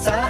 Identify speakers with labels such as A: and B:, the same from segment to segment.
A: sa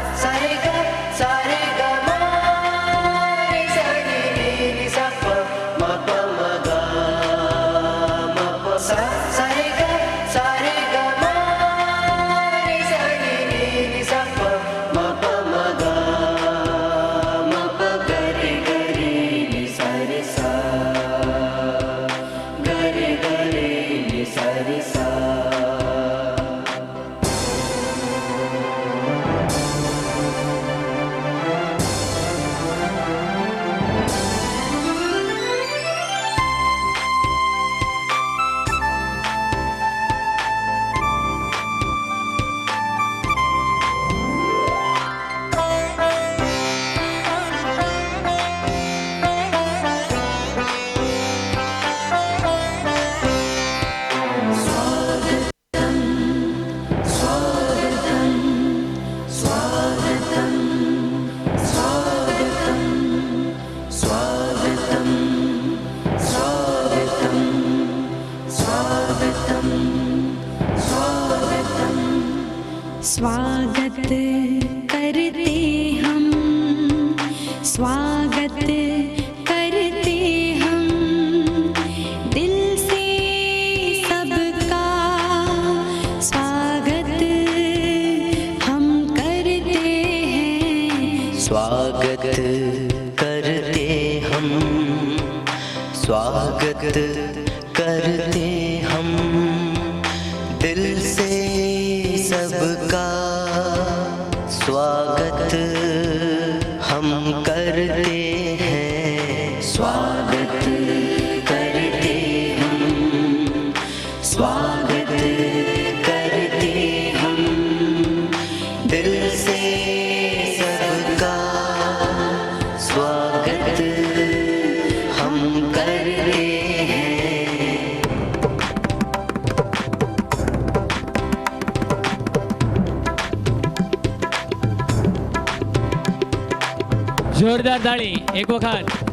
B: स्वागत करते हम स्वागत करते हम दिल से सबका स्वागत हम करते हैं
A: स्वागत करते हम स्वागत करते हम करते
C: જોરદાર તાળી એક વખત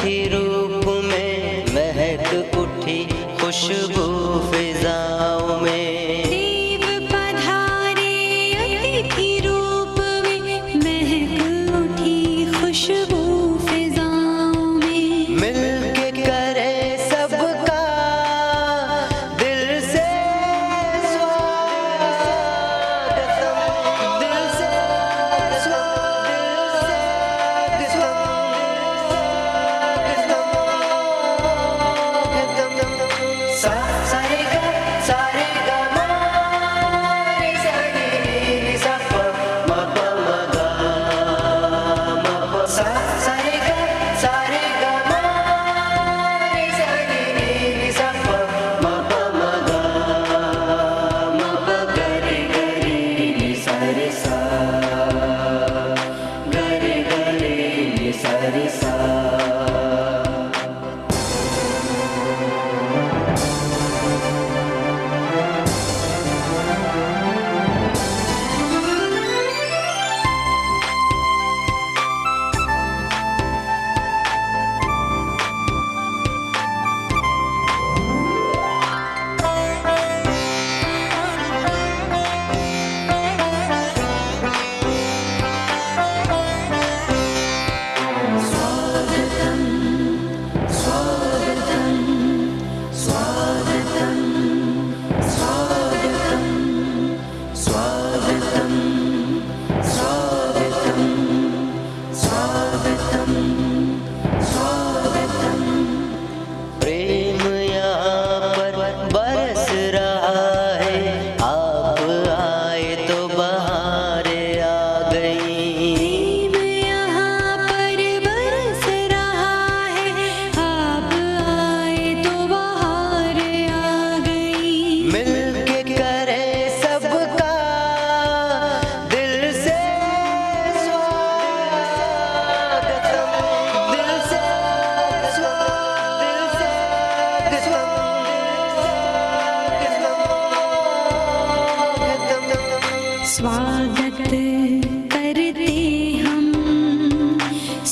B: quiero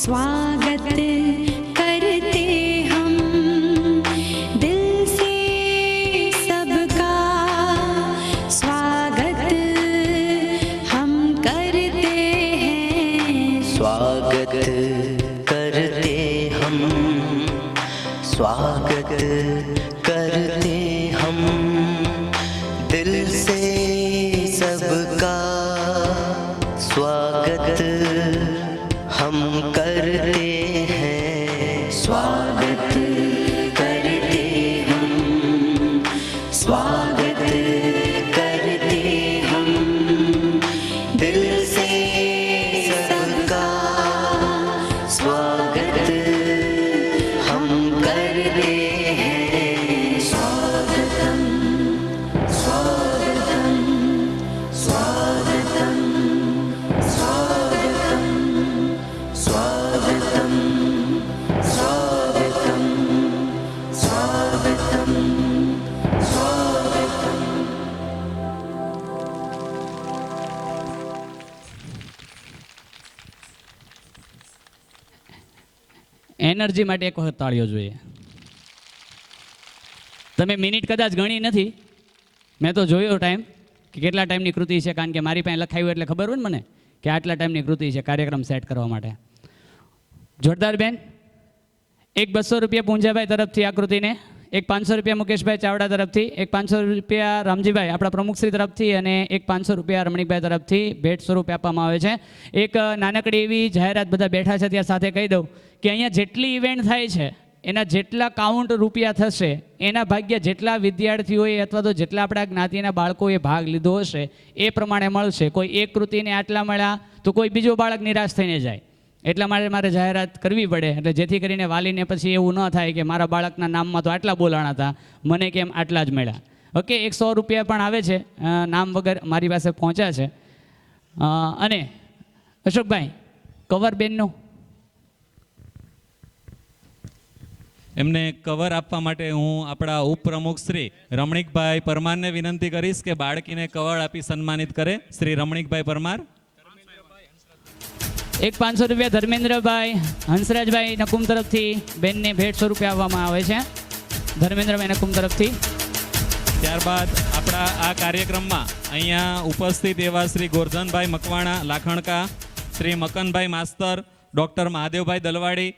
B: स्वागत करते हम। दिल से सबका स्वागत हम करते हैं।
A: स्वागत करते हम। स्वागत हम करते हैं स्वागत करते हम स्वागत करते हम दिल से सबका स्वागत
C: એનર્જી માટે એક વખત તાળીઓ જોઈએ. તમે મિનિટ કદાચ ગણી નથી. મેં તો જોયો ટાઈમ કે કેટલા ટાઈમની કૃતિ છે, કારણ કે મારી પાસે લખાયું એટલે ખબર હોય ને મને કે આટલા ટાઈમની કૃતિ છે કાર્યક્રમ સેટ કરવા માટે. જોરદાર બેન, એક બસો રૂપિયા પૂંજાભાઈ તરફથી આ કૃતિને એક પાંચસો રૂપિયા મુકેશભાઈ ચાવડા તરફથી, એક પાંચસો રૂપિયા રામજીભાઈ આપણા પ્રમુખશ્રી તરફથી અને એક પાંચસો રૂપિયા રમણીકભાઈ તરફથી ભેટ સ્વરૂપે આપવામાં આવે છે. એક નાનકડી એવી જાહેરાત બધા બેઠા છે ત્યાં સાથે કહી દઉં કે અહીંયા જેટલી ઇવેન્ટ થાય છે, એના જેટલા કાઉન્ટ રૂપિયા થશે, એના ભાગ્ય જેટલા વિદ્યાર્થીઓએ અથવા તો જેટલા આપણા જ્ઞાતિના બાળકોએ ભાગ લીધો હશે, એ પ્રમાણે મળશે. કોઈ એક કૃતિને આટલા મળ્યા તો કોઈ બીજો બાળક નિરાશ થઈને જાય. એટલા માટે મારે જાહેરાત કરવી પડે. એટલે જેથી કરીને વાલીને પછી એવું ન થાય કે મારા બાળકના નામમાં તો આટલા બોલાણા હતા. મને કેમ આટલા જ મળ્યા? ઓકે, એક સો રૂપિયા પણ આવે છે. નામ વગર મારી પાસે પહોંચ્યા છે. અને અશોકભાઈ કવર બેનનું?
D: એમને કવર આપવા માટે હું આપણા ઉપપ્રમુખ શ્રી રમણીકભાઈ પરમારને વિનંતી કરીશ કે બાળકીને કવર આપી સન્માનિત કરે. શ્રી રમણીકભાઈ પરમાર.
C: એક પાંચસો રૂપિયા ધર્મેન્દ્રભાઈ, હંસરાજભાઈ નકુમ તરફથી બેનને ભેટ સ્વરૂપે આપવામાં આવે છે. ધર્મેન્દ્રભાઈ નકુમ તરફથી.
D: ત્યારબાદ આપણા આ કાર્યક્રમમાં અહીંયા ઉપસ્થિત એવા શ્રી ગોરધનભાઈ મકવાણા, લાખણકા, શ્રી મકનભાઈ માસ્તર, ડૉક્ટર મહાદેવભાઈ દલવાડી